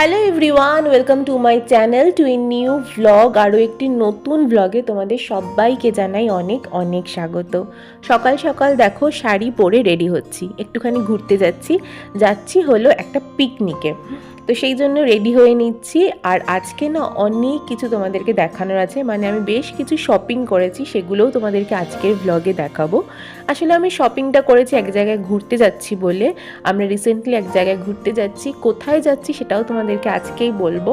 Hello everyone welcome to my channel to in new vlog আরও একটি নতুন ভ্লগে তোমাদের সবাইকে জানাই অনেক অনেক স্বাগত। সকাল সকাল দেখো শাড়ি পরে রেডি হচ্ছি। একটুখানি ঘুরতে যাচ্ছি। যাচ্ছি হলো একটা পিকনিকে তো সেই জন্য রেডি হয়ে নিচ্ছি। আর আজকে না অনেক কিছু তোমাদেরকে দেখানোর আছে। মানে আমি বেশ কিছু শপিং করেছি, সেগুলোও তোমাদেরকে আজকের ভ্লগে দেখাবো। আসলে আমি শপিংটা করেছি এক জায়গায় ঘুরতে যাচ্ছি বলে। আমরা রিসেন্টলি এক জায়গায় ঘুরতে যাচ্ছি। কোথায় যাচ্ছি সেটাও তোমাদেরকে আজকেই বলব।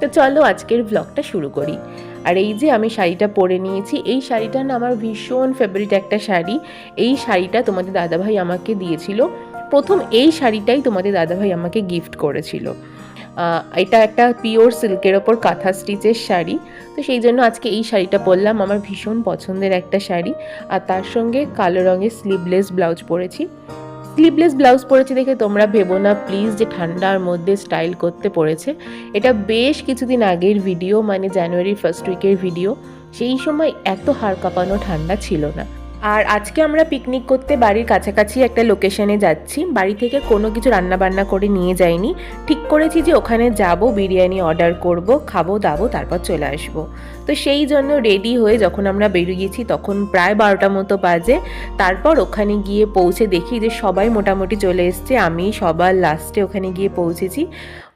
তো চলো আজকের ভ্লগটা শুরু করি। আর এই যে আমি শাড়িটা পরে নিয়েছি। এই শাড়িটা না আমার ভীষণ ফেভারিট একটা শাড়ি। এই শাড়িটা তোমাদের দাদাভাই আমাকে দিয়েছিল। প্রথম এই শাড়িটাই তোমাদের দাদাভাই আমাকে গিফট করেছিল। এটা একটা পিওর সিল্কের ওপর কাঁথা স্টিচের শাড়ি। তো সেই জন্য আজকে এই শাড়িটা পরলাম। আমার ভীষণ পছন্দের একটা শাড়ি। আর তার সঙ্গে কালো রঙের স্লিভলেস ব্লাউজ পরেছি। স্লিভলেস ব্লাউজ পরেছি দেখে তোমরা ভেবো না প্লিজ যে ঠান্ডার মধ্যে স্টাইল করতে পড়েছে। এটা বেশ কিছুদিন আগের ভিডিও মানে জানুয়ারি ফার্স্ট উইকের ভিডিও সেই সময় এত হাড় কাঁপানো ঠান্ডা ছিল না। আর আজকে আমরা পিকনিক করতে বাড়ির কাছাকাছি একটা লোকেশনে যাচ্ছি। বাড়ি থেকে কোনো কিছু রান্না বান্না করে নিয়ে যাইনি। ঠিক করেছি যে ওখানে যাব, বিরিয়ানি অর্ডার করব, খাব, দাবো, তারপর চলে আসব। তো সেই জন্য রেডি হয়ে যখন আমরা বেরিয়েছি তখন প্রায় বারোটা মতো বাজে। তারপর ওখানে গিয়ে পৌঁছে দেখি যে সবাই মোটামুটি চলে এসছে। আমি সবার লাস্টে ওখানে গিয়ে পৌঁছেছি।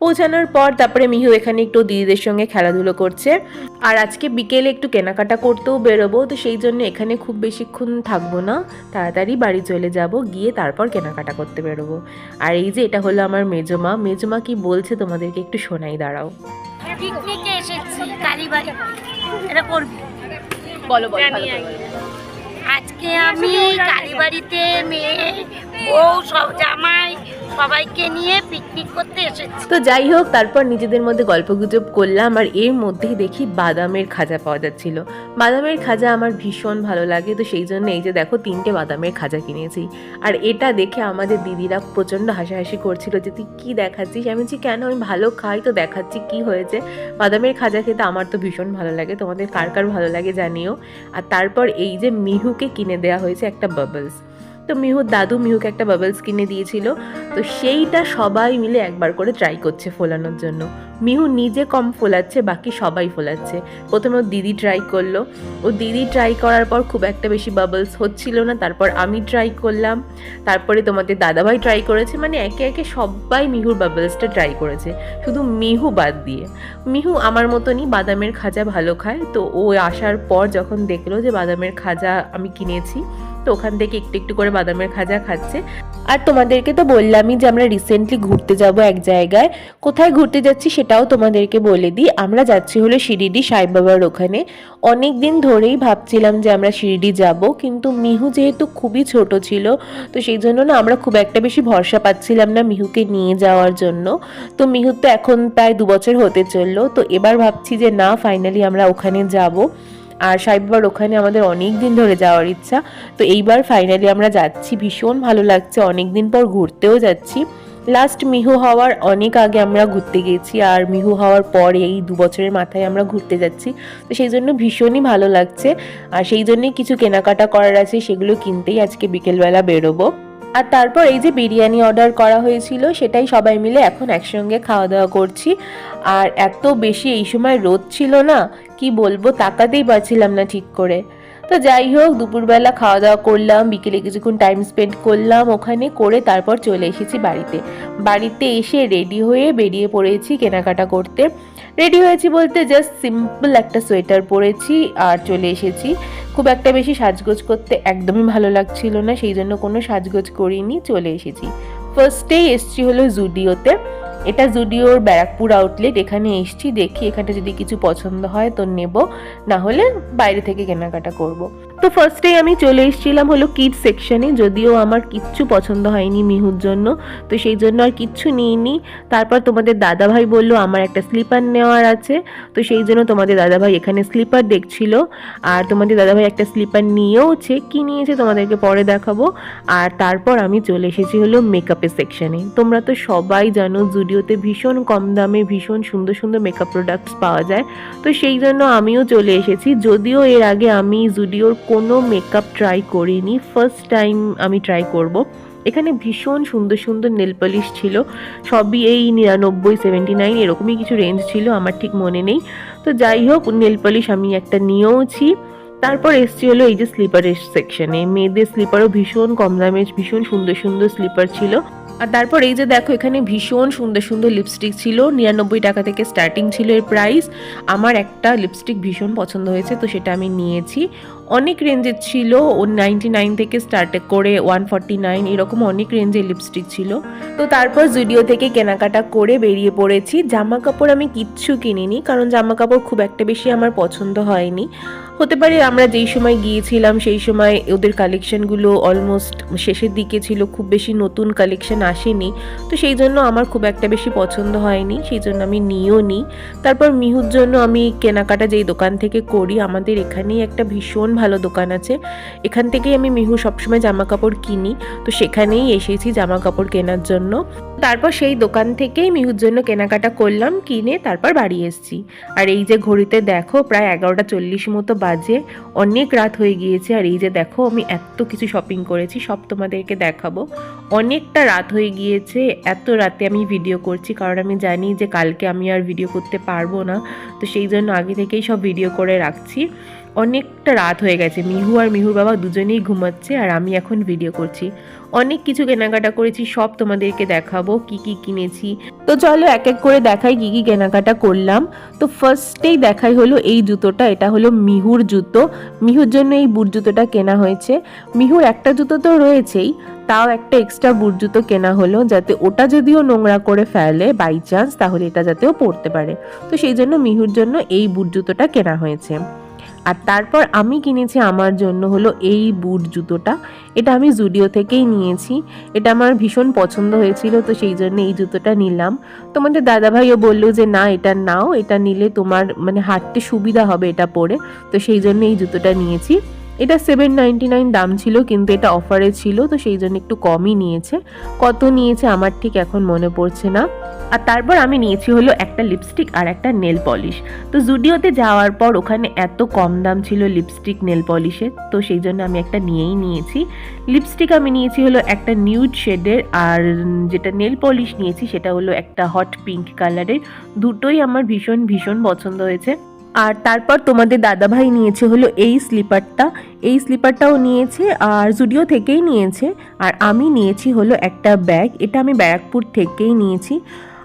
পৌঁছানোর পর তারপরে মিহু এখানে একটু দিদিদের সঙ্গে খেলাধুলো করছে। আর আজকে বিকেলে একটু কেনাকাটা করতেও বেরোবো তো সেই জন্য এখানে খুব বেশিক্ষণ থাকব না। তাড়াতাড়ি বাড়ি চলে যাব গিয়ে তারপর কেনাকাটা করতে বেরোবো। আর এই যে এটা হলো আমার মেজমা। মেজমা কি বলছে তোমাদেরকে একটু শোনাই দাঁড়াও। পিকনিকে এসেছি কালীবাড়ি। এটা করবি? বলো জানি আজকে আমি কালীবাড়িতে মেয়ে বউ সব জামাই সবাইকে নিয়ে পিকনিক করতে এসেছি। তো যাই হোক, তারপর নিজেদের মধ্যে গল্পগুজব করলাম আর এর মধ্যেই দেখি বাদামের খাজা পাওয়া যাচ্ছিল। বাদামের খাজা আমার ভীষণ ভালো লাগে, তো সেই জন্য এই যে দেখো তিনটে বাদামের খাজা কিনেছি। আর এটা দেখে আমাদের দিদিরা প্রচণ্ড হাসাহাসি করছিল যে, তুই কী দেখাচ্ছিস? আমি বলছি, কেন? আমি ভালো খাই, তো দেখাচ্ছি কি হয়েছে? বাদামের খাজা খেতে আমার তো ভীষণ ভালো লাগে, তোমাদের কার কার ভালো লাগে জানিও। আর তারপর এই যে মিহুকে কিনে দেওয়া হয়েছে একটা বাবলস তো মিহুর দাদু মিহুকে একটা বাবলস কিনে দিয়েছিল। তো সেইটা সবাই মিলে একবার করে ট্রাই করছে ফোলানোর জন্য। মিহু নিজে কম ফোলাচ্ছে, বাকি সবাই ফোলাচ্ছে। প্রথমে ওর দিদি ট্রাই করল। ও দিদি ট্রাই করার পর খুব একটা বেশি বাবলস হচ্ছিল না। তারপর আমি ট্রাই করলাম। তারপরে তোমাদের দাদাভাই ট্রাই করেছে। মানে একে একে সবাই মিহুর বাবলসটা ট্রাই করেছে। শুধু মিহু বাদ দিয়ে। মিহু আমার মতনই বাদামের খাজা ভালো খায়। তো ও আসার পর যখন দেখল যে বাদামের খাজা আমি কিনেছি তো ওখান থেকে একটু একটু করে বাদামের খাজা খাচ্ছে। আর তোমাদেরকে তো বললামই যে আমরা রিসেন্টলি ঘুরতে যাব এক জায়গায়। কোথায় ঘুরতে যাচ্ছি সেটাও তোমাদেরকে বলে দিই। আমরা যাচ্ছি হলো শিরিডি সাই বাবার ওখানে। অনেক দিন ধরেই ভাবছিলাম যে আমরা শিরিডি যাব, কিন্তু মিহু যেহেতু খুবই ছোট ছিল, তো সেই জন্য না আমরা খুব একটা বেশি ভরসা পাচ্ছিলাম না মিহুকে নিয়ে যাওয়ার জন্য। তো মিহু তো এখন প্রায় দু বছর হতে চলল, তো এবার ভাবছি যে না ফাইনালি আমরা ওখানে যাব। আর সাইবার ওখানে আমাদের অনেক দিন ধরে যাওয়ার ইচ্ছা। তো এইবার ফাইনালি আমরা যাচ্ছি। ভীষণ ভালো লাগছে। অনেক দিন পর ঘুরতেও যাচ্ছি। লাস্ট মিহু হওয়ার অনেক আগে আমরা ঘুরতে গেছি আর মিহু হওয়ার পর এই দু বছরের মাথায় আমরা ঘুরতে যাচ্ছি। তো সেই জন্য ভীষণই ভালো লাগছে। আর সেই জন্যই কিছু কেনাকাটা করার আছে, সেগুলো কিনতেই আজকে বিকেলবেলা বেরোবো। আর তারপর এই যে বিরিয়ানি অর্ডার করা হয়েছিল, সেটাই সবাই মিলে এখন একসঙ্গে খাওয়া দাওয়া করছি। আর এত বেশি এই সময় রোদ ছিল না কি বলব তাকাতেই পারছিলাম না ঠিক করে। তো যাই হোক, দুপুরবেলা খাওয়া দাওয়া করলাম, বিকেলে কিছুক্ষণ টাইম স্পেন্ড করলাম ওখানে করে তারপর চলে এসেছি বাড়িতে। বাড়িতে এসে রেডি হয়ে বেরিয়ে পড়েছি কেনাকাটা করতে। রেডি হয়েছি বলতে জাস্ট সিম্পল একটা সোয়েটার পরেছি আর চলে এসেছি। খুব একটা বেশি সাজগোজ করতে একদমই ভালো লাগছিল না, সেই জন্য কোনো সাজগোজ করিনি, চলে এসেছি। ফার্স্টেই এসছি হলো জুডিওতে এটা জুডিওর ব্যারাকপুর আউটলেট এখানে এসছি, দেখি এখানে যদি কিছু পছন্দ হয় তো নেব না হলে বাইরে থেকে কেনাকাটা করব। তো ফার্স্টেই আমি চলে এসেছিলাম হলো কিড সেকশনে যদিও আমার কিচ্ছু পছন্দ হয়নি মিহুর জন্য, তো সেই জন্য আর কিচ্ছু নিইনি। তারপর তোমাদের দাদাভাই বলল আমার একটা স্লিপার নেওয়ার আছে, তো সেই জন্য তোমাদের দাদাভাই এখানে স্লিপার দেখছিল। আর তোমাদের দাদাভাই একটা স্লিপার নিয়েওছে, কি নিয়েছে তোমাদেরকে পরে দেখাবো। আর তারপর আমি চলে এসেছি হলো মেকআপের সেকশনে তোমরা তো সবাই জানো জুডিওতে ভীষণ কম দামে ভীষণ সুন্দর সুন্দর মেকআপ প্রোডাক্টস পাওয়া যায়। তো সেই জন্য আমিও চলে এসেছি, যদিও এর আগে আমি জুডিওর কোনো মেকআপ ট্রাই করিনি। ফার্স্ট টাইম আমি ট্রাই করব। এখানে ভীষণ সুন্দর সুন্দর নেল পলিশ ছিল। সবই এই নিরানব্বই সেভেন্টি নাইন এরকমই কিছু রেঞ্জ ছিল, আমার ঠিক মনে নেই। তো যাই হোক নেল পলিশ আমি একটা নিয়েওছি। তারপর এসছি হলো এই যে স্লিপারের সেকশনে মেয়েদের স্লিপারও ভীষণ কম দামে, ভীষণ সুন্দর সুন্দর স্লিপার ছিল। আর তারপর এই যে দেখো, এখানে ভীষণ সুন্দর সুন্দর লিপস্টিক ছিল। নিরানব্বই টাকা থেকে স্টার্টিং ছিল এর প্রাইস আমার একটা লিপস্টিক ভীষণ পছন্দ হয়েছে, তো সেটা আমি নিয়েছি। অনেক রেঞ্জের ছিল, ও নাইনটি নাইন থেকে স্টার্ট করে ওয়ান ফর্টি নাইন এরকম অনেক রেঞ্জের লিপস্টিক ছিল। তো তারপর জুডিও থেকে কেনাকাটা করে বেরিয়ে পড়েছি। জামা কাপড় আমি কিচ্ছু কিনিনি, কারণ জামা কাপড় খুব একটা বেশি আমার পছন্দ হয়নি। হতে পারে আমরা যেই সময় গিয়েছিলাম, সেই সময় ওদের কালেকশনগুলো অলমোস্ট শেষের দিকে ছিল, খুব বেশি নতুন কালেকশন আসেনি। তো সেই জন্য আমার খুব একটা বেশি পছন্দ হয়নি, সেই জন্য আমি নিও নিই তারপর মিহুর জন্য আমি কেনাকাটা যেই দোকান থেকে করি, আমাদের এখানেই একটা ভীষণ ভালো দোকান আছে। এখান থেকেই আমি মিহু সবসময় জামা কাপড় কিনি, তো সেখানেই এসেছি জামা কাপড় কেনার জন্য। তারপর সেই দোকান থেকেই মিহুর জন্য কেনাকাটা করলাম, কিনে তারপর বাড়ি এসেছি। আর এই যে ঘড়িতে দেখো, প্রায় এগারোটা চল্লিশ মতো বাজে, অনেক রাত হয়ে গিয়েছে। আর এই যে দেখো, আমি এত কিছু শপিং করেছি, সব তোমাদেরকে দেখাবো। অনেকটা রাত হয়ে গিয়েছে, এত রাতে আমি ভিডিও করছি, কারণ আমি জানি যে কালকে আমি আর ভিডিও করতে পারব না। তো সেই জন্য আগে থেকেই সব ভিডিও করে রাখছি। অনেকটা রাত হয়ে গেছে। মিহু আর মিহুর বাবা দুজনেই ঘুমাচ্ছে আর আমি এখন ভিডিও করছি। অনেক কিছু কেনাকাটা করেছি, সব তোমাদেরকে দেখাবো, কি কি কিনেছি। তো চলো এক এক করে দেখাই কি কি কেনাকাটা করলাম। তো ফার্স্টেই দেখাই হলো এই জুতোটা, এটা হলো মিহুর জুতো। মিহুর জন্য এই বুট জুতোটা কেনা হয়েছে। মিহুর একটা জুতো তো রয়েছেই, তাও একটা এক্সট্রা বুট জুতো কেনা হলো যাতে ওটা যদিও নোংরা করে ফেলে বাই চান্স তাহলে এটা যাতেও পড়তে পারে। তো সেই জন্য মিহুর জন্য এই বুট জুতোটা কেনা হয়েছে। আর তারপর আমি কিনেছি আমার জন্য হলো এই বুট জুতোটা। এটা আমি জুডিও থেকেই নিয়েছি। এটা আমার ভীষণ পছন্দ হয়েছিল, তো সেই জন্য এই জুতোটা নিলাম। তোমাদের দাদাভাইও বলল যে, না, এটা নাও। এটা নিলে তোমার মানে হাঁটতে সুবিধা হবে এটা পরে। তো সেই জন্য এই জুতোটা নিয়েছি। এটা সেভেন নাইনটি নাইন দাম ছিল, কিন্তু এটা অফারে ছিল, তো সেই জন্য একটু কমই নিয়েছে। কত নিয়েছে আমার ঠিক এখন মনে পড়ছে না। আর তারপর আমি নিয়েছি হলো একটা লিপস্টিক আর একটা নেল পলিশ তো জুডিওতে যাওয়ার পর ওখানে এত কম দাম ছিল লিপস্টিক নেল পলিশের তো সেই জন্য আমি একটা নিয়েই নিয়েছি। লিপস্টিক আমি নিয়েছি হলো একটা নিউড শেডের আর যেটা নেল পলিশ নিয়েছি সেটা হলো একটা হট পিঙ্ক কালারের দুটোই আমার ভীষণ ভীষণ পছন্দ হয়েছে। আর তারপর তোমাদের দাদাভাই নিয়েছে হলো এই স্লিপারটা। এই স্লিপারটাও নিয়েছে আর জুডিও থেকেই নিয়েছে। আর আমি নিয়েছি হলো একটা ব্যাগ। এটা আমি ব্যারাকপুর থেকেই নিয়েছি।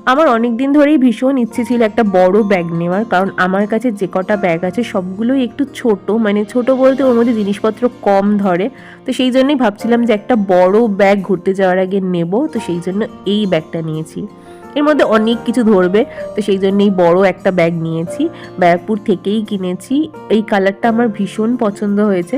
আমার অনেক দিন ধরেই ভীষণ ইচ্ছে ছিল একটা বড় ব্যাগ নেওয়ার, কারণ আমার কাছে যে কটা ব্যাগ আছে সবগুলোই একটু ছোট মানে ছোট বলতে ওর মধ্যে জিনিসপত্র কম ধরে। তো সেই জন্যই ভাবছিলাম যে একটা বড় ব্যাগ ঘুরতে যাওয়ার আগে নেব, তো সেই জন্য এই ব্যাগটা নিয়েছি। এর মধ্যে অনেক কিছু ধরবে, তো সেই জন্যই বড় একটা ব্যাগ নিয়েছি, ব্যারাকপুর থেকেই কিনেছি। এই কালারটা আমার ভীষণ পছন্দ হয়েছে।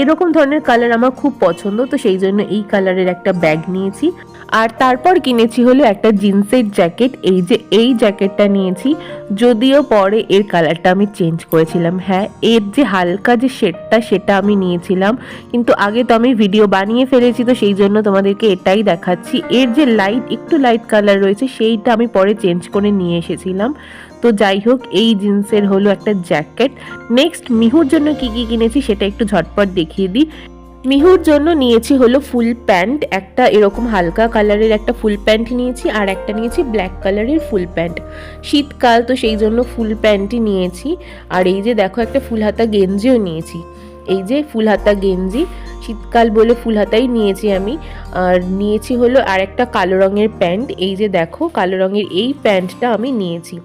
এরকম ধরনের কালার আমার খুব পছন্দ, তো সেই জন্য এই কালারের একটা ব্যাগ নিয়েছি। আর তারপর কিনেছি হলো একটা জিন্সের জ্যাকেট। এই যে এই জ্যাকেটটা নিয়েছি, যদিও পরে এর কালারটা আমি চেঞ্জ করেছিলাম। হ্যাঁ এর যে হালকা যে শেডটা, সেটা আমি নিয়েছিলাম। কিন্তু আগে তো আমি ভিডিও বানিয়ে ফেলেছি, তো সেই জন্য তোমাদেরকে এটাই দেখাচ্ছি। এর যে লাইট, একটু লাইট কালার রয়েছে, সেইটা আমি পরে চেঞ্জ করে নিয়ে এসেছিলাম। তো যাই হোক, এই জিন্সের হলো একটা জ্যাকেট। নেক্সট মিহুর জন্য কি কি কিনেছি, সেটা একটু ঝটপট দেখিয়ে দিই। মিহুর জন্য নিয়েছি হলো ফুল প্যান্ট, একটা এরকম হালকা কালারের একটা ফুল প্যান্ট নিয়েছি আর একটা নিয়েছি ব্ল্যাক কালারের ফুল প্যান্ট। শীতকাল তো সেই জন্য ফুল প্যান্টই নিয়েছি। আর এই যে দেখো একটা ফুল হাতা গেঞ্জিও নিয়েছি। এই যে ফুল হাতা গেঞ্জি, শীতকাল বলে ফুল হাতাই নিয়েছি আমি। আর নিয়েছি হলো আর একটা কালো রঙের প্যান্ট। এই যে দেখো কালো রঙের এই প্যান্টটা আমি নিয়েছি।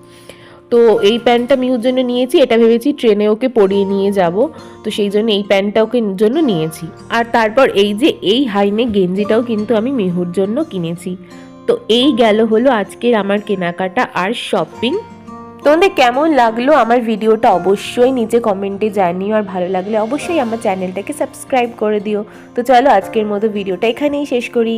তো এই প্যান্টটা মিহুর জন্য নিয়েছি, এটা ভেবেছি ট্রেনে ওকে পরিয়ে নিয়ে যাব। তো সেই জন্য এই প্যান্টটা ওকে জন্য নিয়েছি। আর তারপর এই যে এই হাইনে গেঞ্জিটাও কিন্তু আমি মিহুর জন্য কিনেছি। তো এই গেল হলো আজকের আমার কেনাকাটা আর শপিং। তোমাদের কেমন লাগল আমার ভিডিওটা অবশ্যই নিচে কমেন্টে জানিও, আর ভালো লাগলে অবশ্যই আমার চ্যানেলটাকে সাবস্ক্রাইব করে দিও। তো চলো আজকের মতো ভিডিওটা এখানেই শেষ করি।